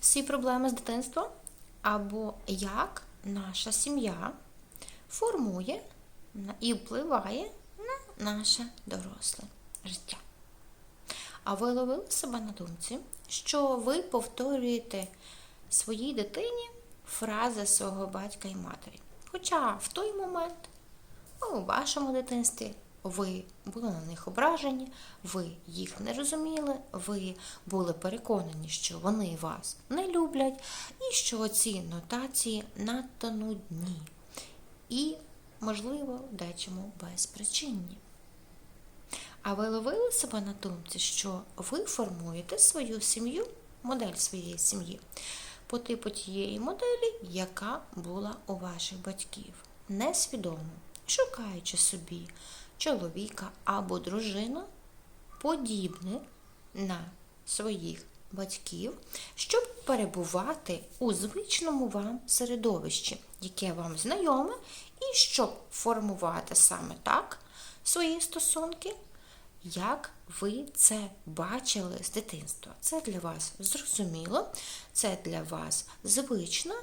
всі проблеми з дитинства, або як наша сім'я формує і впливає на наше доросле життя. А ви ловили себе на думці, що ви повторюєте своїй дитині фрази свого батька і матері. Хоча в той момент у вашому дитинстві ви були на них ображені, ви їх не розуміли, ви були переконані, що вони вас не люблять, і що ці нотації надто нудні і, можливо, дечому безпричинні. А ви ловили себе на думці, що ви формуєте свою сім'ю, модель своєї сім'ї, по типу тієї моделі, яка була у ваших батьків, несвідомо, шукаючи собі чоловіка або дружину, подібних на своїх батьків, щоб перебувати у звичному вам середовищі, яке вам знайоме, і щоб формувати саме так свої стосунки, як ви це бачили з дитинства. Це для вас зрозуміло, це для вас звично,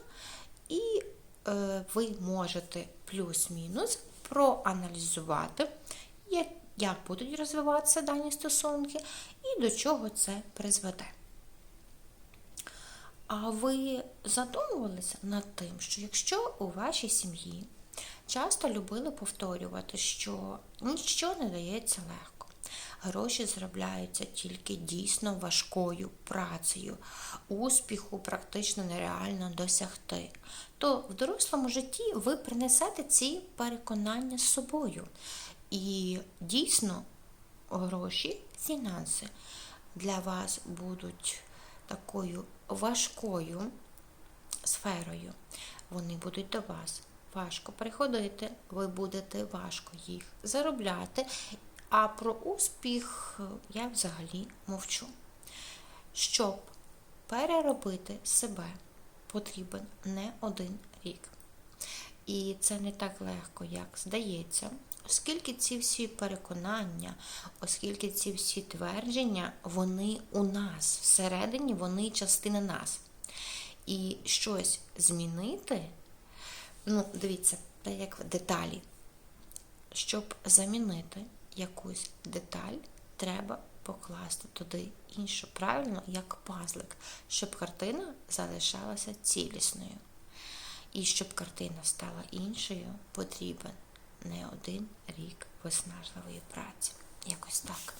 і е, ви можете плюс-мінус проаналізувати, як, як будуть розвиватися дані стосунки і до чого це призведе. А ви задумувалися над тим, що якщо у вашій сім'ї часто любили повторювати, що нічого не дається легко, гроші заробляються тільки дійсно важкою працею, успіху практично нереально досягти, то в дорослому житті ви принесете ці переконання з собою. І дійсно гроші, фінанси для вас будуть такою важкою сферою. Вони будуть до вас важко приходити, ви будете важко їх заробляти. А про успіх я взагалі мовчу. Щоб переробити себе, потрібен не один рік. І це не так легко, як здається, оскільки ці всі переконання, оскільки ці всі твердження, вони у нас всередині, вони частина нас. І щось змінити, ну, дивіться, це як деталі. Щоб замінити якусь деталь, треба покласти туди іншу, правильно, як пазлик, щоб картина залишалася цілісною. І щоб картина стала іншою, потрібен не один рік виснажливої праці. Якось так.